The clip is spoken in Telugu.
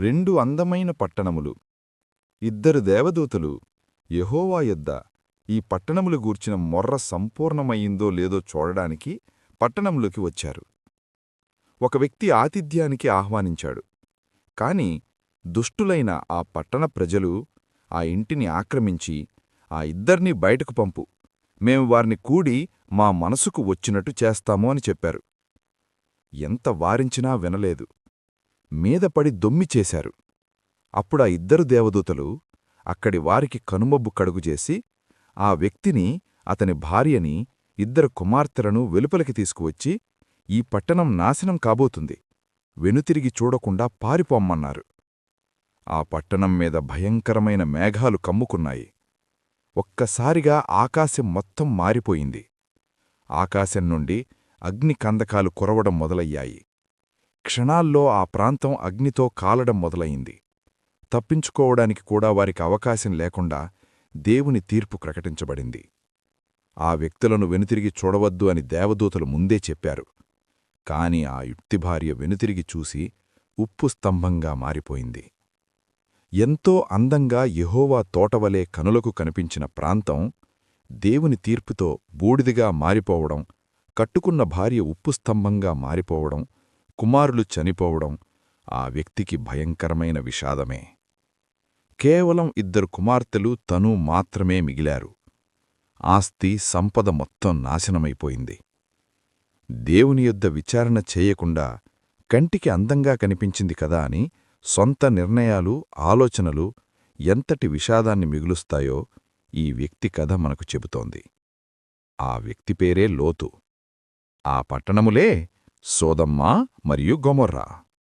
రెండు అందమైన పట్టణములు. ఇద్దరు దేవదూతలు యహోవా యొద్ద ఈ పట్టణములు గూర్చిన మొర్ర సంపూర్ణమయ్యిందో లేదో చూడడానికి పట్టణంలోకి వచ్చారు. ఒక వ్యక్తి ఆతిథ్యానికి ఆహ్వానించాడు. కాని దుష్టులైన ఆ పట్టణ ప్రజలు ఆ ఇంటిని ఆక్రమించి ఆ ఇద్దర్నీ బయటకు పంపు. మేము వారిని కూడి మా మనసుకు వచ్చినట్టు చేస్తాము అని చెప్పారు. ఎంత వారించినా వినలేదు. మీదపడి దొమ్మిచేశారు అప్పుడా ఇద్దరు దేవదూతలు అక్కడి వారికి కనుమబ్బు కడుగుజేసి ఆ వ్యక్తిని అతని భార్యని ఇద్దరు కుమార్తెలను వెలుపలికి తీసుకువచ్చి ఈ పట్టణం నాశనం కాబోతుంది. వెనుతిరిగి చూడకుండా పారిపోమ్మన్నారు. ఆ పట్టణం మీద భయంకరమైన మేఘాలు కమ్ముకున్నాయి. ఒక్కసారిగా ఆకాశం మొత్తం మారిపోయింది. ఆకాశం నుండి అగ్ని కందకాలు కురవడం మొదలయ్యాయి. క్షణాల్లో ఆ ప్రాంతం అగ్నితో కాలడం మొదలయింది తప్పించుకోవడానికి కూడా వారికి అవకాశం లేకుండా దేవుని తీర్పు ప్రకటించబడింది. ఆ వ్యక్తులను వెనుతిరిగి చూడవద్దు అని దేవదూతలు ముందే చెప్పారు. కాని ఆ యుక్తిభార్య వెనుతిరిగి చూసి ఉప్పు స్తంభంగా మారిపోయింది. ఎంతో అందంగా యహోవా తోటవలే కనులకు కనిపించిన ప్రాంతం దేవుని తీర్పుతో బూడిదిగా మారిపోవడం కట్టుకున్న భార్య ఉప్పు స్తంభంగా మారిపోవడం కుమారులు చనిపోవడం ఆ వ్యక్తికి భయంకరమైన విషాదమే. కేవలం ఇద్దరు కుమార్తెలు తను మాత్రమే మిగిలారు. ఆస్తి సంపద మొత్తం నాశనమైపోయింది. దేవుని యొద్ద విచారణ చేయకుండా కంటికి అందంగా కనిపించింది కదా అని సొంత నిర్ణయాలు ఆలోచనలు ఎంతటి విషాదాన్ని మిగులుస్తాయో ఈ వ్యక్తి కథ మనకు చెబుతోంది. ఆ వ్యక్తి పేరే లోతు. ఆ పట్టణములే సోదమ్మా మరియు గొమొర్రా.